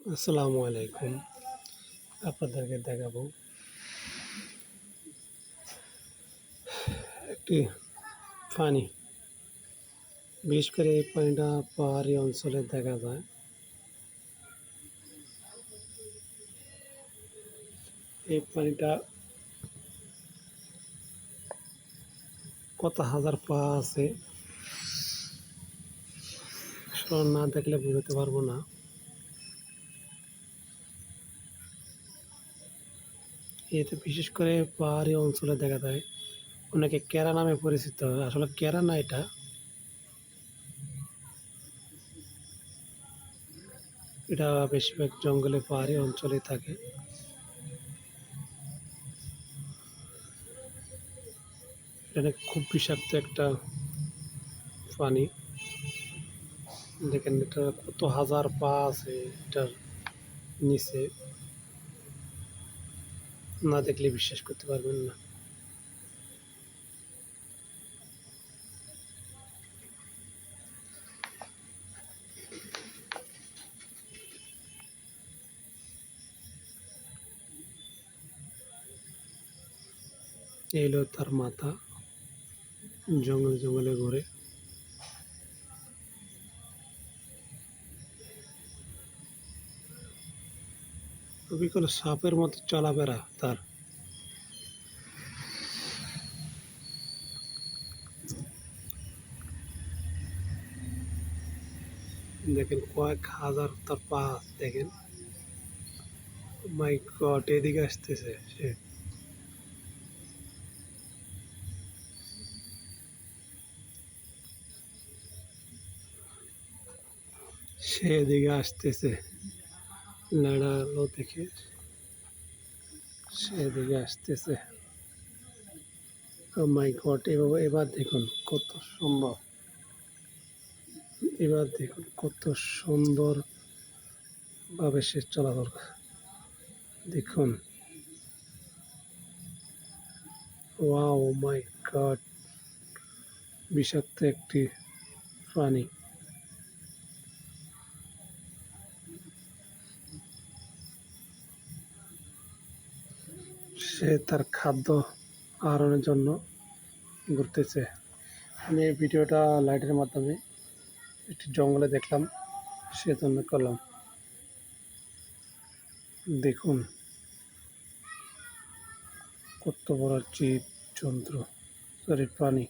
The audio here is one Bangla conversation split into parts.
আসসালামু আলাইকুম। আপনাদেরকে দেখাবো। একটি পানি। বিশেষ করে এই পানিটা পাহাড়ি অঞ্চলে দেখা যায়। এই পানিটা কত হাজার পা আছে? না দেখলে বুঝতে পারব না। এতে বিশেষ করে পাহাড়ি অঞ্চলে দেখা যায়। অনেকে কেরা নামে পরিচিত। আসলে কেরা না এটা? এটা বেশিরভাগ জঙ্গলে পাহাড়ি অঞ্চলে থাকে। এটা খুব বিষাক্ত একটা পানি। দেখেন এটা কত হাজার পা আছে এটার নিচে। না দেখলে বিশ্বাস করতে পারবেন না। এই হলো তার মাথা জঙ্গলে জঙ্গলে ঘুরে। খুবই কোনো সাপের মতো চলাফেরা তার। দেখেন কয়েক হাজার তার পা, দেখেন। মাই গড, এদিকে আসতেছে সে। সে এদিকে আসতেছে। লাড়ালো দেখে। সেদিকে আসতেছে। মাই গড এবার এবার দেখুন কত সম্ভব এবার দেখুন কত সুন্দর ভাবে সে চলাচল করে। দেখুন। ওয়াও মাই গড বিষাক্ত একটি প্রাণী। সে তার খাদ্য আহরণের জন্য ঘুরতেছে। আমি এই ভিডিওটা লাইটের মাধ্যমে একটি জঙ্গলে দেখলাম সে সেজন্য করলাম। দেখুন, কত বড় জীব যন্ত্র সরি, প্রাণী।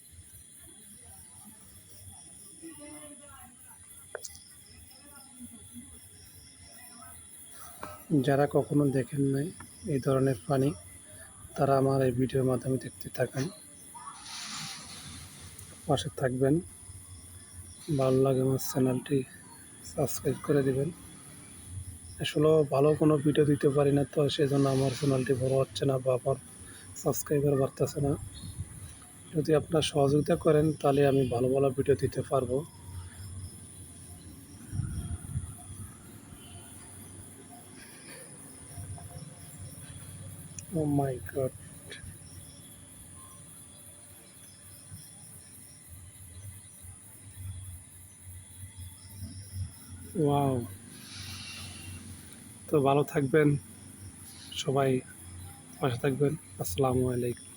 যারা কখনো দেখেন নাই এই ধরনের প্রাণী তারা আমার এই ভিডিওর মাধ্যমে দেখতে থাকেন। পাশে থাকবেন। ভালো লাগে আমার চ্যানেলটি সাবস্ক্রাইব করে দেবেন। আসলে ভালো কোনো ভিডিও দিতে পারি না, তো সেজন্য আমার চ্যানেলটি বড় হচ্ছে না বা আমার সাবস্ক্রাইবার বাড়তেছে না। যদি আপনারা সহযোগিতা করেন, তাহলে আমি ভালো ভালো ভিডিও দিতে পারব। ও my god. ওয়াও তো ভালো থাকবেন সবাই পাশে থাকবেন। আসসালামু আলাইকুম।